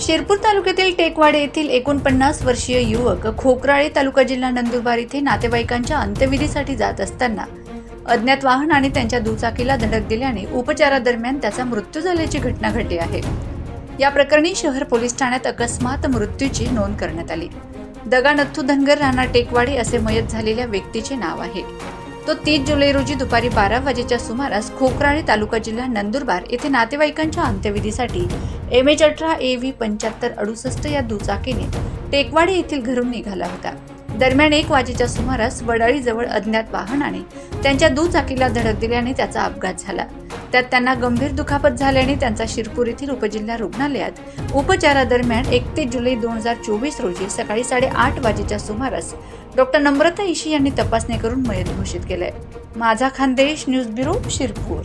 शिरपूर तालुक्यातील टेकवाडे येथील एकोणपन्नास वर्षीय युवक खोकराळे तालुका जिल्हा नंदुरबार येथे नातेवाईकांच्या अंत्यविधीसाठी जात असताना अज्ञात वाहन आणि त्यांच्या दुचाकीला धडक दिल्याने उपचारादरम्यान त्याचा मृत्यू झाल्याची घटना घडली आहे. या प्रकरणी शहर पोलीस ठाण्यात अकस्मात मृत्यूची नोंद करण्यात आली. दगा नथू धनगर राणा टेकवाडे असे मयत झालेल्या व्यक्तीचे नाव आहे. तो तीस जुलै रोजी दुपारी बारा वाजेच्या सुमारास खोकराळे तालुका जिल्हा नंदुरबार येथे नातेवाईकांच्या अंत्यविधीसाठी एम एच अठरा ए व्ही पंच्याहत्तर अडुसष्ट या दुचाकीने टेकवाडे येथील घरून निघाला होता. दरम्यान एक वाजेच्या सुमारास वडाळीजवळ अज्ञात वाहनाने त्यांच्या दुचाकीला धडक दिल्याने त्याचा अपघात झाला. त्यात त्यांना गंभीर दुखापत झाल्याने त्यांचा शिरपूर येथील उपजिल्हा रुग्णालयात उपचारादरम्यान एकतीस जुलै दोन हजार चोवीस रोजी सकाळी साडेआठ वाजेच्या सुमारास डॉक्टर नम्रता इशी यांनी तपासणी करून मयत घोषित केलंय. माझा खानदेश न्यूज ब्युरो शिरपूर.